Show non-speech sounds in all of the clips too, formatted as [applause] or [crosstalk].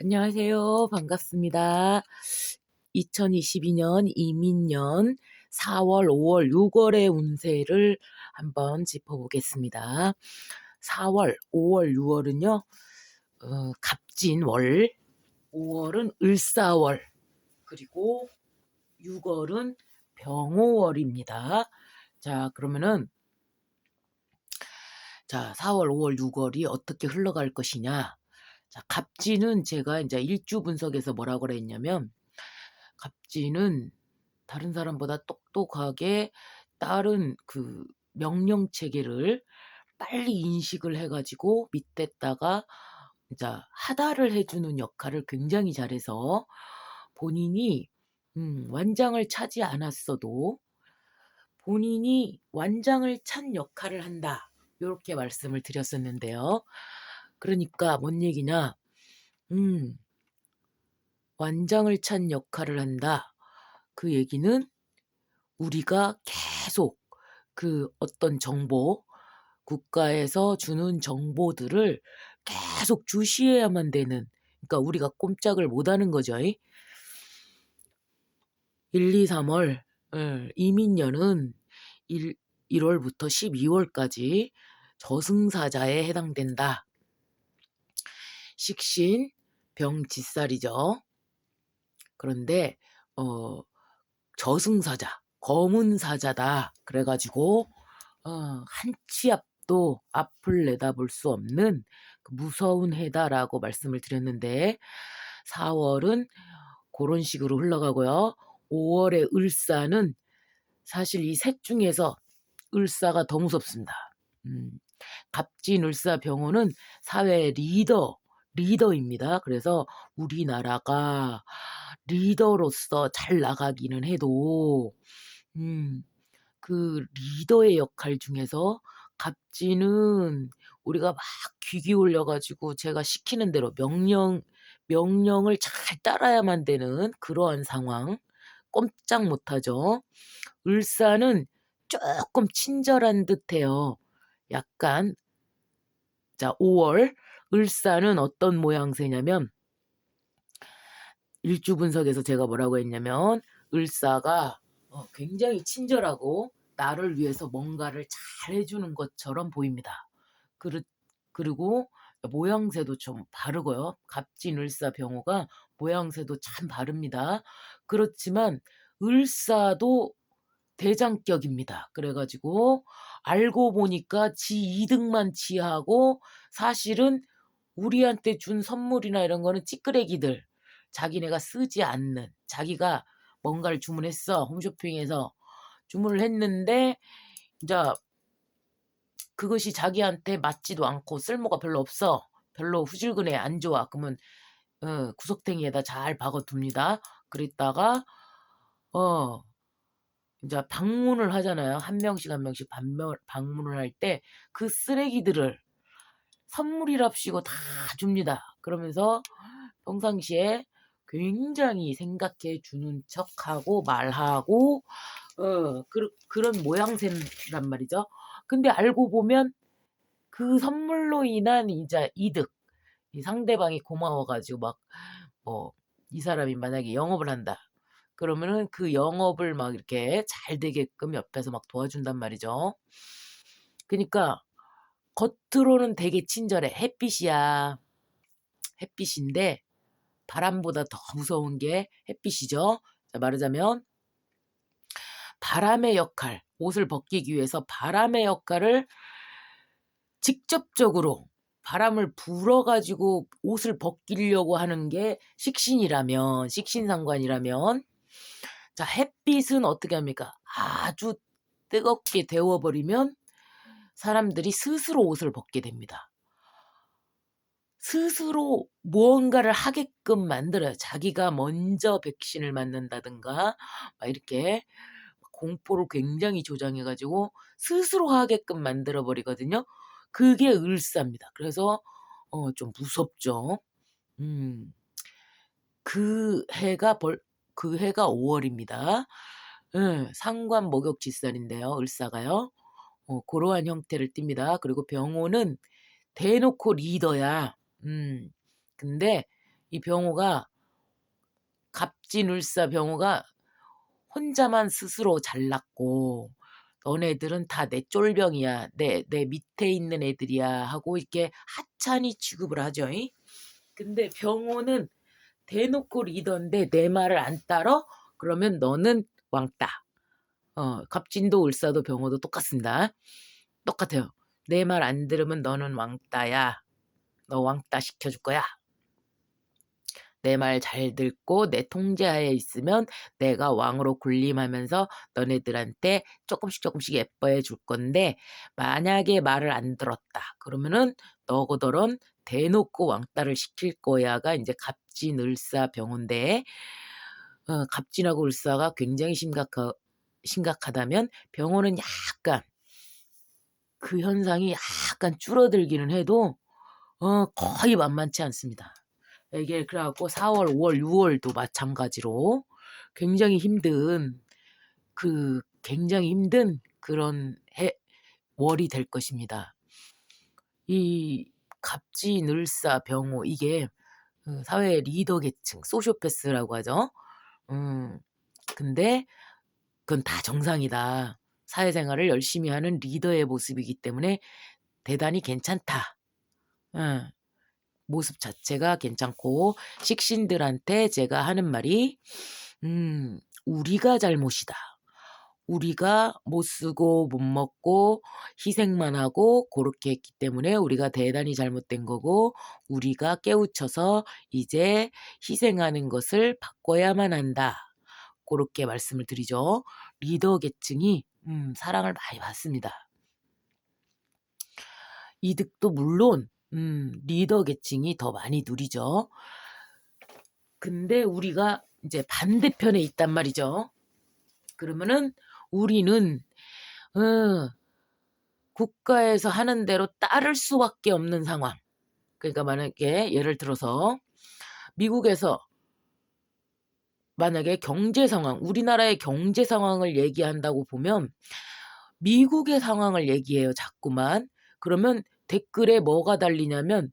안녕하세요. 반갑습니다. 2022년 이민년 4월, 5월, 6월의 운세를 한번 짚어보겠습니다. 4월, 5월, 6월은요, 어, 갑진월, 5월은 을사월, 그리고 6월은 병호월입니다. 자, 그러면은, 자, 4월, 5월, 6월이 어떻게 흘러갈 것이냐. 자, 갑진은 제가 이제 일주 분석에서 뭐라고 그랬냐면, 갑진은 다른 사람보다 똑똑하게 다른 그 명령 체계를 빨리 인식을 해가지고 밑에다가 이제 하다를 해주는 역할을 굉장히 잘해서 본인이 음, 완장을 차지 않았어도 본인이 완장을 찬 역할을 한다. 이렇게 말씀을 드렸었는데요. 그러니까 뭔 얘기냐? 음, 완장을 찬 역할을 한다. 그 얘기는 우리가 계속 그 어떤 정보, 국가에서 주는 정보들을 계속 주시해야만 되는, 그러니까 우리가 꼼짝을 못 하는 거죠. 1, 2, 3월, 이민년은 1, 1월부터 12월까지 저승사자에 해당된다. 식신, 병지살이죠. 그런데 어 저승사자, 검은 사자다. 그래가지고 어, 한치 앞도 앞을 내다볼 수 없는 그 무서운 해다라고 말씀을 드렸는데 4월은 그런 식으로 흘러가고요. 5월의 을사는 사실 이 셋 중에서 을사가 더 무섭습니다. 음, 갑진 을사 병호는 사회 리더 리더입니다. 그래서 우리나라가 리더로서 잘 나가기는 해도 음, 그 리더의 역할 중에서 갑진은 우리가 막 귀 기울여 가지고 제가 시키는 대로 명령 명령을 잘 따라야만 되는 그러한 상황. 꼼짝 못 하죠. 을사는 조금 친절한 듯해요. 약간 자, 5월 을사는 어떤 모양새냐면 일주 분석에서 제가 뭐라고 했냐면 을사가 어, 굉장히 친절하고 나를 위해서 뭔가를 잘 해주는 것처럼 보입니다. 그리고 모양새도 좀 바르고요. 갑진 을사 병호가 모양새도 참 바릅니다. 그렇지만 을사도 대장격입니다. 그래가지고 알고 보니까 지 이득만 취하고 사실은 우리한테 준 선물이나 이런 거는 찌끄레기들. 자기네가 쓰지 않는. 자기가 뭔가를 주문했어. 홈쇼핑에서 주문을 했는데 이제 그것이 자기한테 맞지도 않고 쓸모가 별로 없어. 별로 후질근해 안 좋아. 그러면 어, 구석탱이에다 잘 박아둡니다. 그랬다가 어 이제 방문을 하잖아요. 한 명씩 한 명씩 방문을 할 때 그 쓰레기들을 선물이랍시고 다 줍니다 그러면서 평상시에 굉장히 생각해 주는 척하고 말하고 어 그, 그런 모양새란 말이죠. 근데 알고 보면 그 선물로 인한 이자 이득 이 상대방이 고마워가지고 막 뭐 이 사람이 만약에 영업을 한다. 그러면은 그 영업을 막 이렇게 잘 되게끔 옆에서 막 도와준단 말이죠. 그러니까 겉으로는 되게 친절해. 햇빛이야. 햇빛인데 바람보다 더 무서운 게 햇빛이죠. 자, 말하자면 바람의 역할, 옷을 벗기기 위해서 바람의 역할을 직접적으로 바람을 불어가지고 옷을 벗기려고 하는 게 식신이라면, 식신상관이라면, 자, 햇빛은 어떻게 합니까? 아주 뜨겁게 데워버리면 사람들이 스스로 옷을 벗게 됩니다. 스스로 무언가를 하게끔 만들어요. 자기가 먼저 백신을 맞는다든가 막 이렇게 공포를 굉장히 조장해 가지고 스스로 하게끔 만들어 버리거든요. 그게 을사입니다. 그래서 어 좀 무섭죠. 음. 그 해가 벌 그 해가 5 월입니다. 예. 상관 목욕 지살인데요. 을사가요. 어 고러한 형태를 띱니다. 그리고 병호는 대놓고 리더야. 음. 근데 이 병호가 갑진을사 병호가 혼자만 스스로 잘났고 너네들은 다 내 쫄병이야. 내, 내 밑에 있는 애들이야. 하고 이렇게 하찮이 취급을 하죠. 이? 근데 병호는 대놓고 리더인데 내 말을 안 따러? 그러면 너는 왕따. 어, 갑진도 을사도 병호도 똑같습니다. 똑같아요. 내 말 안 들으면 너는 왕따야. 너 왕따 시켜줄 거야. 내 말 잘 듣고 내 통제하에 있으면 내가 왕으로 군림하면서 너네들한테 조금씩 조금씩 예뻐해 줄 건데 만약에 말을 안 들었다. 그러면은 너고더런 대놓고 왕따를 시킬 거야가 이제 갑진 을사 병호인데 어, 갑진하고 을사가 굉장히 심각하, 심각하다면 병호는 약간 그 현상이 약간 줄어들기는 해도 어, 거의 만만치 않습니다. 이게 그래갖고 4월, 5월, 6월도 마찬가지로 굉장히 힘든 그 굉장히 힘든 그런 해, 월이 될 것입니다. 이 갑지, 늘사, 병호 이게 그 사회 리더 계층, 소시오패스라고 하죠. 음, 근데 그건 다 정상이다. 사회생활을 열심히 하는 리더의 모습이기 때문에 대단히 괜찮다. 음, 모습 자체가 괜찮고 식신들한테 제가 하는 말이 음, 우리가 잘못이다. 우리가 못 쓰고 못 먹고 희생만 하고 그렇게 했기 때문에 우리가 대단히 잘못된 거고 우리가 깨우쳐서 이제 희생하는 것을 바꿔야만 한다. 그렇게 말씀을 드리죠. 리더 계층이 음, 사랑을 많이 받습니다. 이득도 물론 음, 리더 계층이 더 많이 누리죠. 근데 우리가 이제 반대편에 있단 말이죠. 그러면은 우리는 어, 국가에서 하는 대로 따를 수밖에 없는 상황. 그러니까 만약에 예를 들어서 미국에서 만약에 경제 상황, 우리나라의 경제 상황을 얘기한다고 보면 미국의 상황을 얘기해요, 자꾸만. 그러면 댓글에 뭐가 달리냐면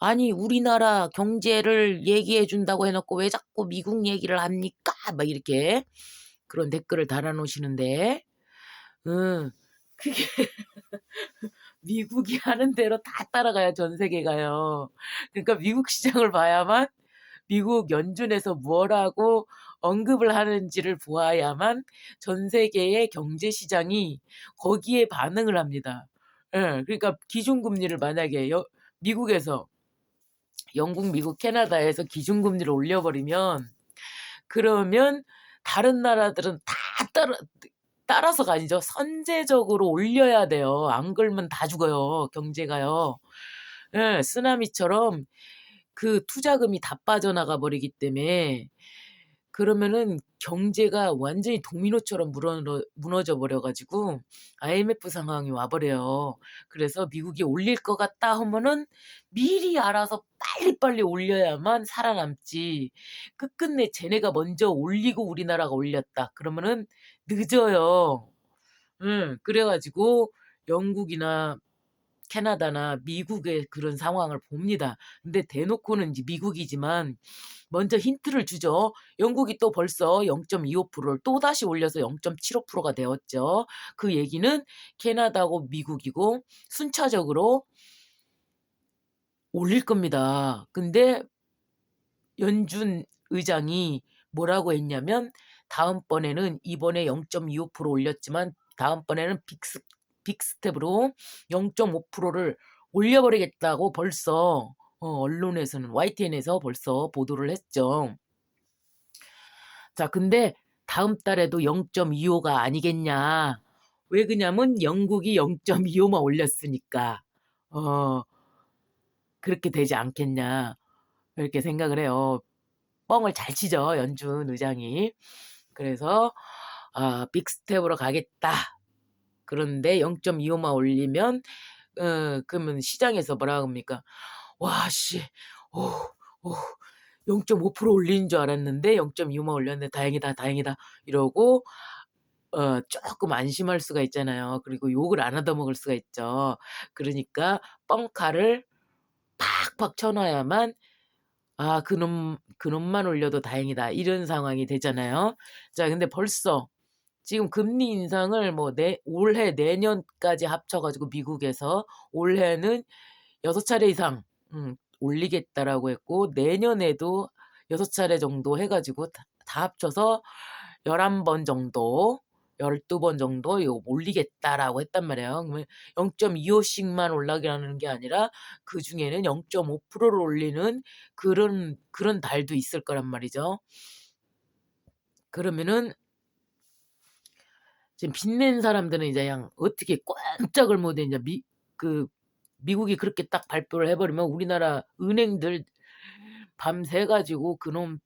아니 우리나라 경제를 얘기해 준다고 해놓고 왜 자꾸 미국 얘기를 합니까? 막 이렇게 그런 댓글을 달아놓으시는데, 음, 그게 [laughs] 미국이 하는 대로 다 따라가야 전 세계가요. 그러니까 미국 시장을 봐야만 미국 연준에서 뭐라고 언급을 하는지를 보아야만 전 세계의 경제 시장이 거기에 반응을 합니다. 예, 그러니까 기준금리를 만약에 여, 미국에서 영국, 미국, 캐나다에서 기준금리를 올려버리면 그러면 다른 나라들은 다 따라 따라서가 아니죠. 선제적으로 올려야 돼요. 안 그러면 다 죽어요. 경제가요. 예, 쓰나미처럼 그 투자금이 다 빠져나가 버리기 때문에 그러면은 경제가 완전히 도미노처럼 무너져, 무너져 버려가지고 IMF 상황이 와버려요. 그래서 미국이 올릴 것 같다 하면은 미리 알아서 빨리빨리 올려야만 살아남지. 끝끝내 쟤네가 먼저 올리고 우리나라가 올렸다. 그러면은 늦어요. 응, 그래가지고 영국이나 캐나다나 미국의 그런 상황을 봅니다. 근데 대놓고는 이제 미국이지만 먼저 힌트를 주죠. 영국이 또 벌써 0.25%를 또다시 올려서 0.75%가 되었죠. 그 얘기는 캐나다고 미국이고 순차적으로 올릴 겁니다. 근데 연준 의장이 뭐라고 했냐면 다음번에는 이번에 0.25% 올렸지만 다음번에는 빅스 빅스텝으로 0.5%를 올려버리겠다고 벌써 어, 언론에서는 YTN에서 벌써 보도를 했죠. 자, 근데 다음 달에도 0.25가 아니겠냐. 왜 그냐면 영국이 0.25만 올렸으니까 어 그렇게 되지 않겠냐. 이렇게 생각을 해요. 뻥을 잘 치죠. 연준 의장이. 그래서 아, 빅스텝으로 가겠다. 그런데 0.25만 올리면 어 그러면 시장에서 뭐라 합니까? 와 씨. 오, 오. 0.5% 올리는 줄 알았는데 0.25만 올렸네. 다행이다. 다행이다. 이러고 어 쪼끔 안심할 수가 있잖아요. 그리고 욕을 안 얻어 먹을 수가 있죠. 그러니까 뻥카를 팍팍 쳐 놔야만 '아 그놈 그놈만 올려도 다행이다.' 이런 상황이 되잖아요. 자 근데 벌써 지금 금리 인상을 뭐 내 올해 내년까지 합쳐 가지고 미국에서 올해는 6 차례 이상 음 올리겠다라고 했고 내년에도 6 차례 정도 해 가지고 다 다 합쳐서 11번 정도 12번 정도 요 올리겠다라고 했단 말이에요. 그러면 0.25 씩만 올라가는 게 아니라 그 중에는 0.5%를 올리는 그런 그런 달도 있을 거란 말이죠. 그러면은 지금 빚낸 사람들은 이제 그냥 어떻게 꼼짝을 못해 인제 미 그 미국이 그렇게 딱 발표를 해 버리면 우리나라 은행들 밤새 가지고 그놈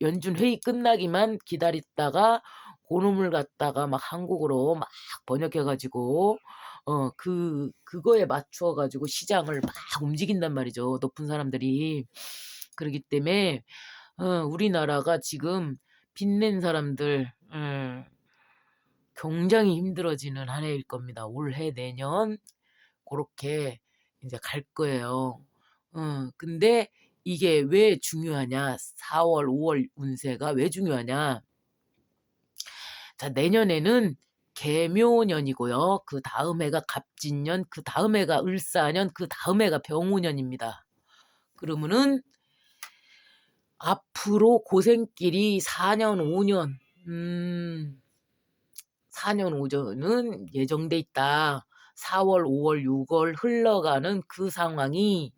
연준 회의 끝나기만 기다렸다가 고놈을 갖다가 막 한국어로 막 번역해 가지고 어 그 그거에 맞춰 가지고 시장을 막 움직인단 말이죠, 높은 사람들이. 그러기 때문에 어 우리나라가 지금 빚낸 사람들 예 굉장히 힘들어지는 한 해일 겁니다. 올해 내년 고렇게 인제 갈 거예요. 어 근데 이게 왜 중요하냐? 4 월, 5월 운세가 왜 중요하냐? 자 내년에는 개묘년이고요. 그 다음 해가 갑진년, 그 다음 해가 을사년, 그 다음 해가 병우년입니다. 그러면은 앞으로 고생길이 4 년, 5년 음 4 년, 5 년은 예정돼 있다. 4 월, 5 월, 6월 흘러가는 그 상황이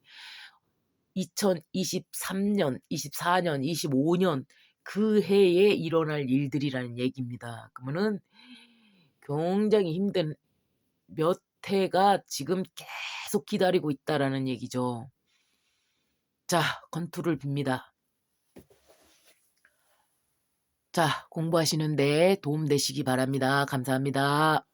2023년, 24년, 25년 그 해에 일어날 일들이라는 얘기입니다. 그러면은 굉장히 힘든 몇 해가 지금 계속 기다리고 있다라는 얘기죠. 자, 건투를 빕니다. 자, 공부하시는데 도움 되시기 바랍니다. 감사합니다.